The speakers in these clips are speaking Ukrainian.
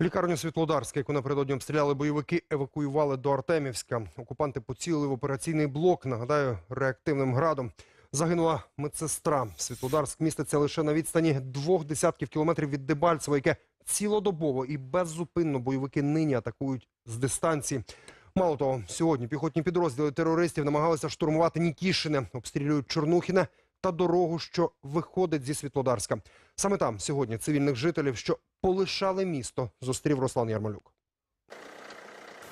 Лікарню Світлодарська, яку напередодні обстріляли бойовики, евакуювали до Артемівська. Окупанти поцілили в операційний блок, нагадаю, реактивним градом. Загинула медсестра. Світлодарськ міститься лише на відстані двох десятків кілометрів від Дебальцева, яке цілодобово і беззупинно бойовики нині атакують з дистанції. Мало того, сьогодні піхотні підрозділи терористів намагалися штурмувати Нікішине, обстрілюють Чорнухіне та дорогу, що виходить зі Світлодарська. Саме там сьогодні цивільних жителів, що полишали місто, зустрів Руслан Ярмолюк.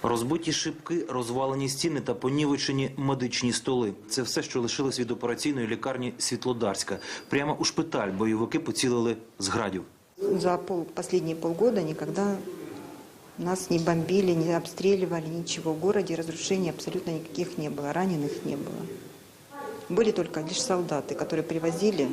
Розбиті шибки, розвалені стіни та понівечені медичні столи. Це все, що лишилось від операційної лікарні Світлодарська. Прямо у шпиталь бойовики поцілили з градів. За пол, последние полгода никогда нас не бомбили, не обстреливали, ничего. В городе разрушений абсолютно никаких не было, раненых не было. Были только лишь солдаты, которые привозили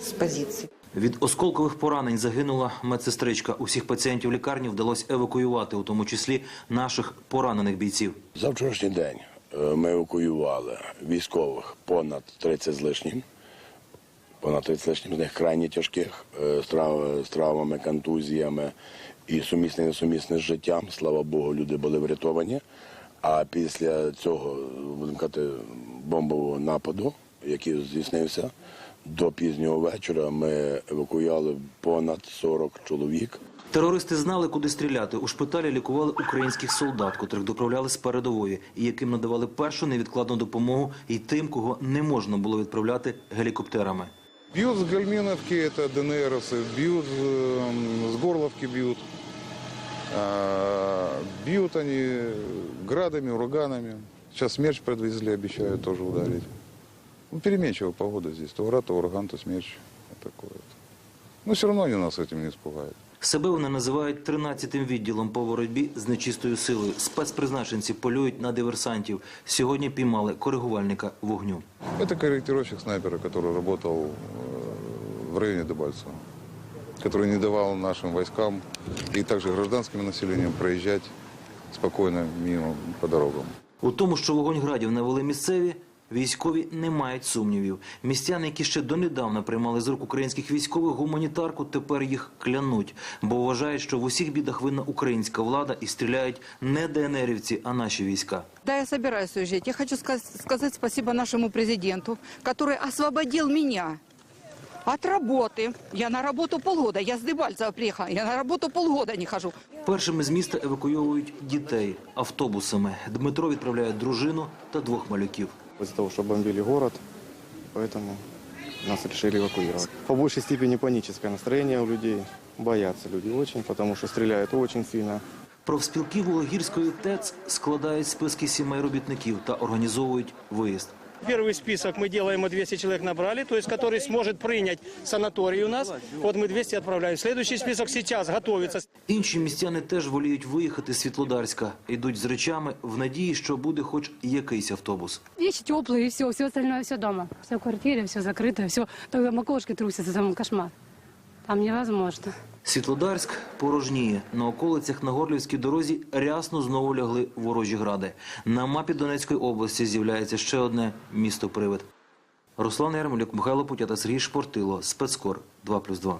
с позиций. Від осколкових поранень загинула медсестричка. Усіх пацієнтів лікарні вдалося евакуювати, у тому числі наших поранених бійців. За вчорашній день е, ми евакуювали військових понад 30 з лишнім. Понад 30 з лишнім з них крайні тяжких е, з, трав- з травмами, контузіями і сумісне і несумісне з життям. Слава Богу, люди були врятовані. А після цього, будемо казати, бомбового нападу, який здійснився, до пізнього вечора ми евакуювали понад 40 чоловік. Терористи знали, куди стріляти. У шпиталі лікували українських солдат, котрих доправляли з передової, і яким надавали першу невідкладну допомогу і тим, кого не можна було відправляти гелікоптерами. Бьют с Гальминовки, это ДНРовцы, бьют э, с Горловки бьют. А, Бьют они градами, ураганами. Сейчас смерч подвезли, обещают тоже ударить. Ну, переменчивая погода здесь. То град, то ураган, то смерч. Вот такое вот. Но все равно они нас этим не испугают. Себе вони називають 13-тим відділом по боротьбі з нечистою силою. Спецпризначенці полюють на диверсантів. Сьогодні піймали коригувальника вогню. Это корректировщик снайпера, который работал э, в районе Дебальцева, который не давал нашим войскам и также гражданским населением проезжать спокойно мимо по дорогам. У тому, що вогонь градів навели місцеві, військові не мають сумнівів. Містяни, які ще донедавна приймали з рук українських військових гуманітарку, тепер їх клянуть, бо вважають, що в усіх бідах винна українська влада і стріляють не ДНРівці, а наші війська. Да, я собираюсь уезжать. Я хочу ска- сказать спасибо нашему президенту, который освободил меня от работы. Я на работу полгода. Я с Дебальцева приехала. Я на работу полгода не хожу. Першими з міста евакуйовують дітей автобусами. Дмитро відправляє дружину та двох малюків. из-за того, что бомбили город, поэтому нас решили эвакуировать. По большей степени паническое настроение у людей, боятся люди очень, потому что стреляют очень сильно. Профспілки Вологірської ТЕЦ складають списки сімей робітників та організовують виїзд. Первый список мы делаем, мы 200 человек набрали, то есть который сможет принять санаторий у нас. Вот мы 200 отправляем. Следующий список сейчас готовится. Інші містяни теж воліють виїхати з Світлодарська. Йдуть з речами в надії, що буде хоч якийсь автобус. Вещи теплые и все, все остальное все дома. Все в квартире, все закрыто, все. Только макошки трусятся, там кошмар. Там невозможно. Світлодарськ порожніє. На околицях на Горлівській дорозі рясно знову лягли ворожі гради. На мапі Донецької області з'являється ще одне місто-привид. Руслан Ярмолюк, Михайло Путя та Сергій Шпортило. Спецкор 2+,2.